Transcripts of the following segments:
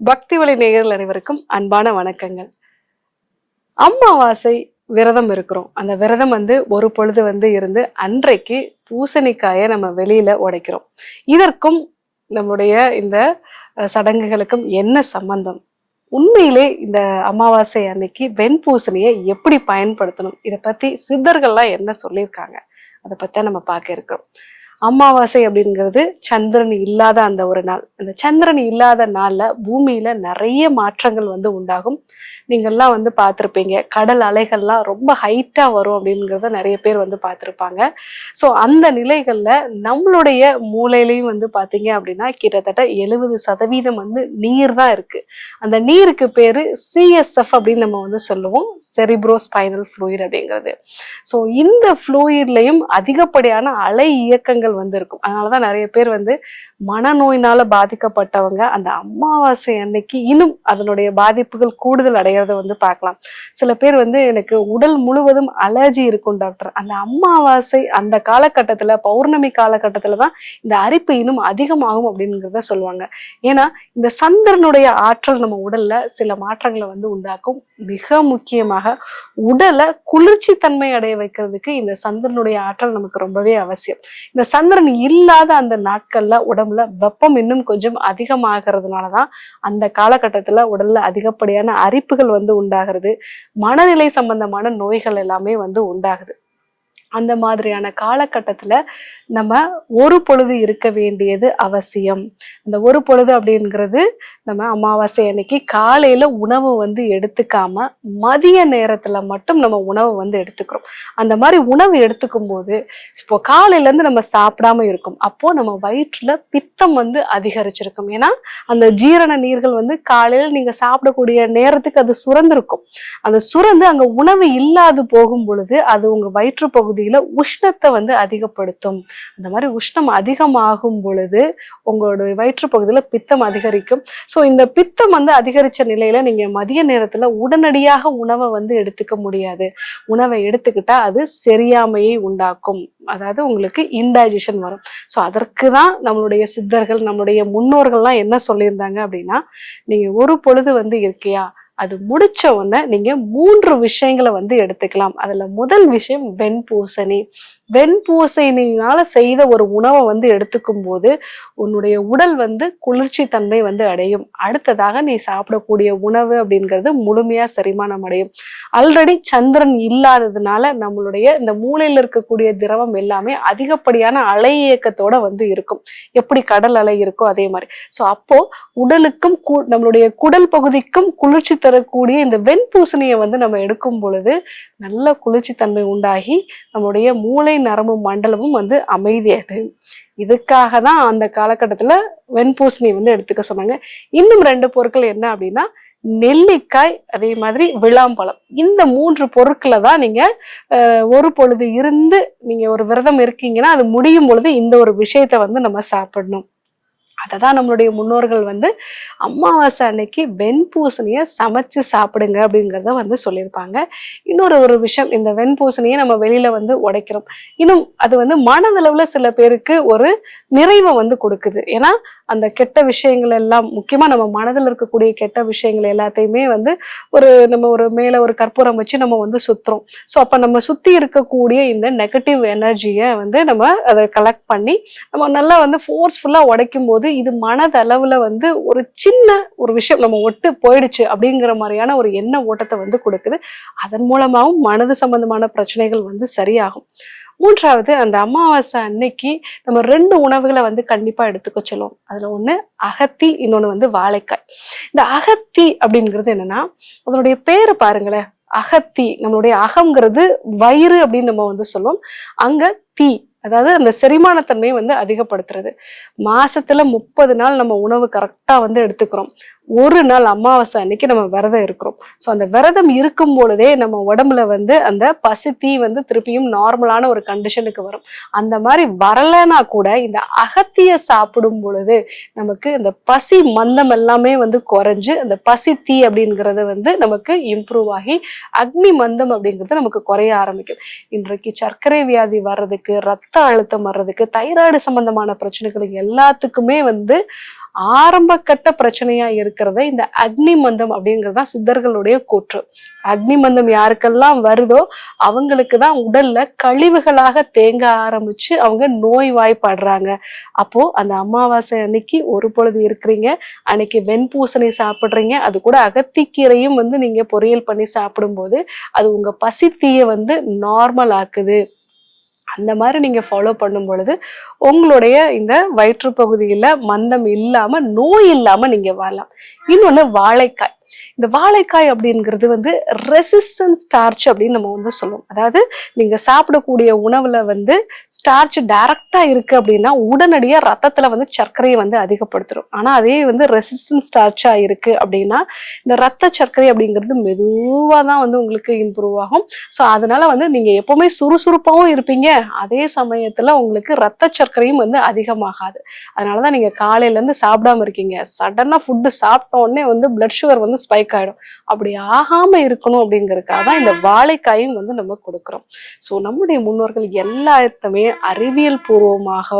பக்தி வழி நேயர்கள் அனைவருக்கும் அன்பான வணக்கங்கள். அமாவாசை விரதம் இருக்கிறோம். அந்த விரதம் வந்து ஒரு பொழுது வந்து இருந்து அன்றைக்கு பூசணிக்காயை நம்ம வெளியில உடைக்கிறோம். இதற்கும் நம்முடைய இந்த சடங்குகளுக்கும் என்ன சம்பந்தம்? உண்மையிலே இந்த அமாவாசை அன்னைக்கு வெண்பூசணியை எப்படி பயன்படுத்தணும்? இதை பத்தி சித்தர்கள்லாம் என்ன சொல்லியிருக்காங்க? அதை பத்தி நம்ம பார்க்க இருக்கிறோம். அமாவாசை அப்படிங்கிறது சந்திரன் இல்லாத அந்த ஒரு நாள். அந்த சந்திரன் இல்லாத நாள்ல பூமியில நிறைய மாற்றங்கள் வந்து உண்டாகும். நீங்கள்லாம் வந்து பார்த்துருப்பீங்க. கடல் அலைகள்லாம் ரொம்ப ஹைட்டா வரும் அப்படிங்கிறத நிறைய பேர் வந்து பார்த்துருப்பாங்க. ஸோ அந்த நிலைகள்ல நம்மளுடைய மூளையிலையும் வந்து பார்த்தீங்க அப்படின்னா கிட்டத்தட்ட எழுபது சதவீதம் வந்து நீர் தான் இருக்கு. அந்த நீருக்கு பேரு சிஎஸ்எஃப் அப்படின்னு நம்ம வந்து சொல்லுவோம். செரிப்ரோ ஸ்பைனல் ஃப்ளூயிட் அப்படிங்கிறது. ஸோ இந்த ஃப்ளூயிட்லையும் அதிகப்படியான அலை இயக்கங்கள் வந்து இருக்கும். அதனாலதான் நிறைய பேர் வந்து மனநோயினால பாதிக்கப்பட்டவங்க அந்த அமாவாசை அன்னைக்கு இன்னும் அதனுடைய பாதிப்புகள் கூடுதல் அடையிறத வந்து பார்க்கலாம். சில பேர் வந்து எனக்கு உடல் முழுவதும் அலர்ஜி இருக்கும் டாக்டர். அந்த அமாவாசை அந்த காலகட்டத்துல பௌர்ணமி காலகட்டத்துல தான் இந்த அரிப்பு இன்னும் அதிகமாகும் அப்படிங்கிறத சொல்லுவாங்க. ஏன்னா இந்த சந்திரனுடைய ஆற்றல் நம்ம உடல்ல சில மாற்றங்களை வந்து உண்டாக்கும். மிக முக்கியமாக உடலை குளிர்ச்சி தன்மை அடைய வைக்கிறதுக்கு இந்த சந்திரனுடைய ஆற்றல் நமக்கு ரொம்பவே அவசியம். இந்த சந்திரன் இல்லாத அந்த நாட்கள்ல உடம்புல வெப்பம் இன்னும் கொஞ்சம் அதிகமாகிறதுனால தான் அந்த காலகட்டத்துல உடல்ல அதிகப்படியான அரிப்புகள் வந்து உண்டாகிறது மனநிலை சம்பந்தமான நோய்கள் எல்லாமே வந்து உண்டாகுது. அந்த மாதிரியான காலகட்டத்தில் நம்ம ஒரு பொழுது இருக்க வேண்டியது அவசியம். அந்த ஒரு பொழுது அப்படிங்கிறது நம்ம அமாவாசை அன்னைக்கு காலையில் உணவு வந்து எடுத்துக்காம மதிய நேரத்தில் மட்டும் நம்ம உணவு வந்து எடுத்துக்கிறோம். அந்த மாதிரி உணவு எடுத்துக்கும் போது இப்போ காலையிலேருந்து நம்ம சாப்பிடாம இருக்கும். அப்போது நம்ம வயிற்றில் பித்தம் வந்து அதிகரிச்சிருக்கும். ஏன்னா அந்த ஜீரண நீர்கள் வந்து காலையில் நீங்கள் சாப்பிடக்கூடிய நேரத்துக்கு அது சுரந்திருக்கும். அந்த சுரந்து அங்கே உணவு இல்லாது போகும் பொழுது அது உங்கள் வயிற்று பகுதியில் உஷ்ணத்தை வந்து அதிகப்படுத்தும். அந்த மாதிரி உஷ்ணம் அதிகமாகும் பொழுது உங்களோட வயிற்று பகுதியில் பித்தம் அதிகரிக்கும். ஸோ இந்த பித்தம் வந்து அதிகரித்த நிலையில் நீங்கள் மதிய நேரத்தில் உடனடியாக உணவை வந்து எடுத்துக்க முடியாது. உணவை எடுத்துக்கிட்டா அது செரியாமையை உண்டாக்கும். அதாவது உங்களுக்கு இன்டைஜஷன் வரும். ஸோ அதற்கு தான் நம்மளுடைய சித்தர்கள் நம்மளுடைய முன்னோர்கள்லாம் என்ன சொல்லியிருந்தாங்க அப்படின்னா நீங்கள் ஒரு பொழுது வந்து இருக்கியா? அது முடிச்ச உடனே நீங்க மூன்று விஷயங்களை வந்து எடுத்துக்கலாம். அதுல முதல் விஷயம் வெண்பூசணி. வெண்பூசணியினால செய்த ஒரு உணவை வந்து எடுத்துக்கும் போது உன்னுடைய உடல் வந்து குளிர்ச்சி தன்மை வந்து அடையும். அடுத்ததாக நீ சாப்பிடக்கூடிய உணவு அப்படிங்கிறது முழுமையா செரிமானம் அடையும். ஆல்ரெடி சந்திரன் இல்லாததுனால நம்மளுடைய இந்த மூளையில இருக்கக்கூடிய திரவம் எல்லாமே அதிகப்படியான அலை இயக்கத்தோட வந்து இருக்கும். எப்படி கடல் அலை இருக்கோ அதே மாதிரி. ஸோ அப்போ உடலுக்கும் நம்மளுடைய குடல் பகுதிக்கும் குளிர்ச்சி தரக்கூடிய இந்த வெண்பூசணியை வந்து நம்ம எடுக்கும் பொழுது நல்ல குளிர்ச்சி தன்மை உண்டாகி நம்மளுடைய மூளை நரம்பு மண்டலமும் வந்து அமைதியாகும் இதுக்காக தான் அந்த காலகட்டத்துல வெண்பூசணி வந்து எடுத்துக்க சொன்னாங்க. இன்னும் ரெண்டு பொருட்கள் என்ன அப்படின்னா நெல்லிக்காய் அதே மாதிரி விளாம்பழம். இந்த மூன்று பொருட்களை தான் நீங்க ஒரு பொழுது இருந்து நீங்க ஒரு விரதம் இருக்கீங்கன்னா அது முடியும் பொழுது இந்த ஒரு விஷயத்தை வந்து நம்ம சாப்பிடணும். அதை தான் நம்மளுடைய முன்னோர்கள் வந்து அமாவாசை அன்னைக்கு வெண்பூசணியை சமைச்சு சாப்பிடுங்க அப்படிங்கிறத வந்து சொல்லியிருப்பாங்க. இன்னொரு ஒரு விஷயம் இந்த வெண்பூசணியை நம்ம வெளியில வந்து உடைக்கிறோம். இன்னும் அது வந்து மனதளவில் சில பேருக்கு ஒரு நிறைவை வந்து கொடுக்குது. ஏன்னா அந்த கெட்ட விஷயங்கள் எல்லாம் முக்கியமாக நம்ம மனதில் இருக்கக்கூடிய கெட்ட விஷயங்கள் எல்லாத்தையுமே வந்து ஒரு நம்ம ஒரு மேலே ஒரு கற்பூரம் வச்சு நம்ம வந்து சுத்துறோம். ஸோ அப்போ நம்ம சுற்றி இருக்கக்கூடிய இந்த நெகட்டிவ் எனர்ஜியை வந்து நம்ம அதை கலெக்ட் பண்ணி நம்ம நல்லா வந்து ஃபோர்ஸ்ஃபுல்லாக உடைக்கும் போது இது மனதளவுல வந்து ஒரு சின்ன ஒரு விஷயம் நம்ம ஒட்டு போயிடுச்சு அப்படிங்கிற மாதிரியான ஒரு எண்ண ஓட்டத்தை வந்து கொடுக்குது. அதன் மூலமாகவும் மனது சம்பந்தமான பிரச்சனைகள் வந்து சரியாகும். மூன்றாவது அந்த அமாவாசை அன்னைக்கு நம்ம ரெண்டு உணவுகளை வந்து கண்டிப்பா எடுத்துக்க சொல்லுவோம். அதுல ஒண்ணு அகத்தி இன்னொன்னு வந்து வாழைக்காய். இந்த அகத்தி அப்படிங்கிறது என்னன்னா அதனுடைய பேரு பாருங்களேன். அகத்தி நம்மளுடைய அகங்கிறது வயிறு அப்படின்னு நம்ம வந்து சொல்லுவோம். அங்க தீ அதாவது அந்த செரிமானத்தன்மையை வந்து அதிகப்படுத்துறது. மாசத்துல முப்பது நாள் நம்ம உணவு கரெக்டா வந்து எடுத்துக்கிறோம். ஒரு நாள் அமாவாசை அன்னைக்கு நம்ம விரதம் இருக்கிறோம். ஸோ அந்த விரதம் இருக்கும் பொழுதே நம்ம உடம்புல வந்து அந்த பசி தீ வந்து திருப்பியும் நார்மலான ஒரு கண்டிஷனுக்கு வரும். அந்த மாதிரி வரலைன்னா கூட இந்த அகத்திய சாப்பிடும் பொழுது நமக்கு இந்த பசி மந்தம் எல்லாமே வந்து குறைஞ்சு அந்த பசி தீ அப்படிங்கிறது வந்து நமக்கு இம்ப்ரூவ் ஆகி அக்னி மந்தம் அப்படிங்கிறது நமக்கு குறைய ஆரம்பிக்கும். இன்றைக்கு சர்க்கரை வியாதி வர்றதுக்கு ரத்த அழுத்தம் வர்றதுக்கு தைராய்டு சம்பந்தமான பிரச்சனைகள் எல்லாத்துக்குமே வந்து ஆரம்ப கட்ட பிரச்சனையா இருக்கிறத இந்த அக்னி மந்தம் அப்படிங்கிறது தான் சித்தர்களுடைய கூற்று. அக்னி மந்தம் யாருக்கெல்லாம் வருதோ அவங்களுக்கு தான் உடல்ல கழிவுகளாக தேங்க ஆரம்பிச்சு அவங்க நோய் வாய்ப்படுறாங்க அப்போ அந்த அமாவாசை அன்னைக்கு ஒரு பொழுது இருக்கிறீங்க அன்னைக்கு வெண்பூசணி சாப்பிட்றீங்க அது கூட அகத்திக்கீரையும் வந்து நீங்க பொரியல் பண்ணி சாப்பிடும்போது அது உங்க பசித்தீயை வந்து நார்மல் ஆக்குது. அந்த மாதிரி நீங்க ஃபாலோ பண்ணும் பொழுது உங்களுடைய இந்த வயிற்று பகுதியில் மந்தம் இல்லாம நோய் இல்லாம நீங்க வாழலாம் இன்னொன்னு வாழைக்காய். இந்த வாழைக்காய் அப்படிங்கிறது வந்து ரெசிஸ்டன்ட் ஸ்டார்ச் அப்படின்னு நம்ம வந்து சொல்லுவோம். அதாவது நீங்க சாப்பிடக்கூடிய உணவுல வந்து ஸ்டார்ச் டைரக்டா இருக்கு அப்படின்னா உடனடியா ரத்தத்துல வந்து சர்க்கரையை வந்து அதிகப்படுத்துரும். ஆனா அதே வந்து ரெசிஸ்டன்ட் ஸ்டார்ச்சா இருக்கு அப்படின்னா இந்த ரத்த சர்க்கரை அப்படிங்கிறது மெதுவா தான் வந்து உங்களுக்கு இம்ப்ரூவ் ஆகும். ஸோ அதனால வந்து நீங்க எப்பவுமே சுறுசுறுப்பாகவும் இருப்பீங்க. அதே சமயத்துல உங்களுக்கு ரத்த சர்க்கரையும் வந்து அதிகமாகாது. அதனாலதான் நீங்க காலையில இருந்து சாப்பிடாம இருக்கீங்க. சடனா ஃபுட்டு சாப்பிட்ட உடனே வந்து பிளட் சுகர் வந்து ஸ்பைக் ஆயிடும். அப்படி ஆகாம இருக்கணும் அப்படிங்கிறதுக்காக தான் இந்த வாழைக்காயும் வந்து நம்ம கொடுக்குறோம். ஸோ நம்முடைய முன்னோர்கள் எல்லாத்தையுமே அறிவியல் பூர்வமாக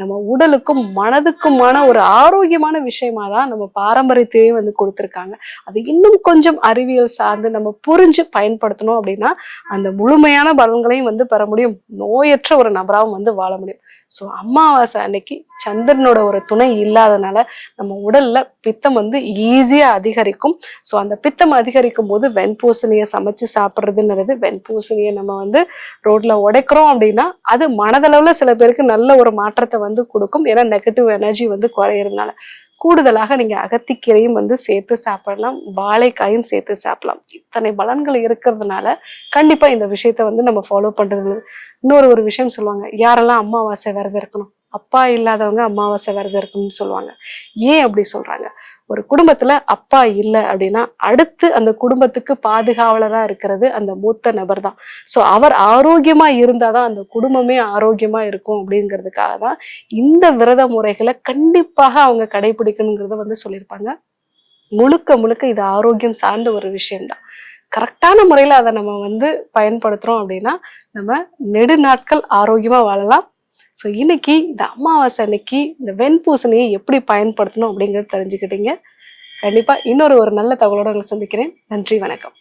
நம்ம உடலுக்கும் மனதுக்குமான ஒரு ஆரோக்கியமான விஷயமா தான் நம்ம பாரம்பரியத்தையே வந்து கொடுத்துருக்காங்க. அது இன்னும் கொஞ்சம் அறிவியல் சார்ந்து நம்ம புரிஞ்சு பயன்படுத்தணும் அப்படின்னா அந்த முழுமையான பலன்களையும் வந்து பெற முடியும். நோயற்ற ஒரு நபராகவும் வந்து வாழ முடியும். ஸோ அமாவாசை அன்னைக்கு சந்திரனோட ஒரு துணை இல்லாதனால நம்ம உடல்ல பித்தம் வந்து ஈஸியா அதிகரிக்கும். ஸோ அந்த பித்தம் அதிகரிக்கும் போது வெண்பூசணியை சமைச்சு சாப்பிட்றதுன்றது வெண்பூசணியை நம்ம வந்து ரோட்ல உடைக்கிறோம் அப்படின்னா அது மனதளவுல சில பேருக்கு நல்ல ஒரு மாற்றத்தை வந்து கொடுக்கும். ஏன்னா நெகட்டிவ் எனர்ஜி வந்து குறையிறதுனால. கூடுதலாக நீங்க அகத்திக்கீரையும் வந்து சேர்த்து சாப்பிடலாம். வாழைக்காயும் சேர்த்து சாப்பிடலாம். இத்தனை பலன்கள் இருக்கிறதுனால கண்டிப்பா இந்த விஷயத்த வந்து நம்ம ஃபாலோ பண்றது. இன்னொரு ஒரு விஷயம் சொல்லுவாங்க யாரெல்லாம் அம்மாவாசை விரதம் இருக்கணும்? அப்பா இல்லாதவங்க அமாவாசை விரதம் இருக்கும்னு சொல்லுவாங்க. ஏன் அப்படி சொல்றாங்க? ஒரு குடும்பத்துல அப்பா இல்லை அப்படின்னா அடுத்து அந்த குடும்பத்துக்கு பாதுகாவலரா இருக்கிறது அந்த மூத்த நபர் தான். ஸோ அவர் ஆரோக்கியமா இருந்தாதான் அந்த குடும்பமே ஆரோக்கியமா இருக்கும் அப்படிங்கிறதுக்காக தான் இந்த விரத முறைகளை கண்டிப்பாக அவங்க கடைபிடிக்கணுங்கிறத வந்து சொல்லியிருப்பாங்க. முழுக்க முழுக்க இது ஆரோக்கியம் சார்ந்த ஒரு விஷயம்தான். கரெக்டான முறையில் அதை நம்ம வந்து பயன்படுத்துறோம் அப்படின்னா நம்ம நெடு நாட்கள் ஆரோக்கியமா வாழலாம். ஸோ இன்னைக்கு இந்த அமாவாசை அன்னைக்கு இந்த வெண்பூசணியை எப்படி பயன்படுத்தணும் அப்படிங்கிறது தெரிஞ்சுக்கிட்டீங்க. கண்டிப்பாக இன்னொரு ஒரு நல்ல தகவலோடு உங்களை சந்திக்கிறேன். நன்றி வணக்கம்.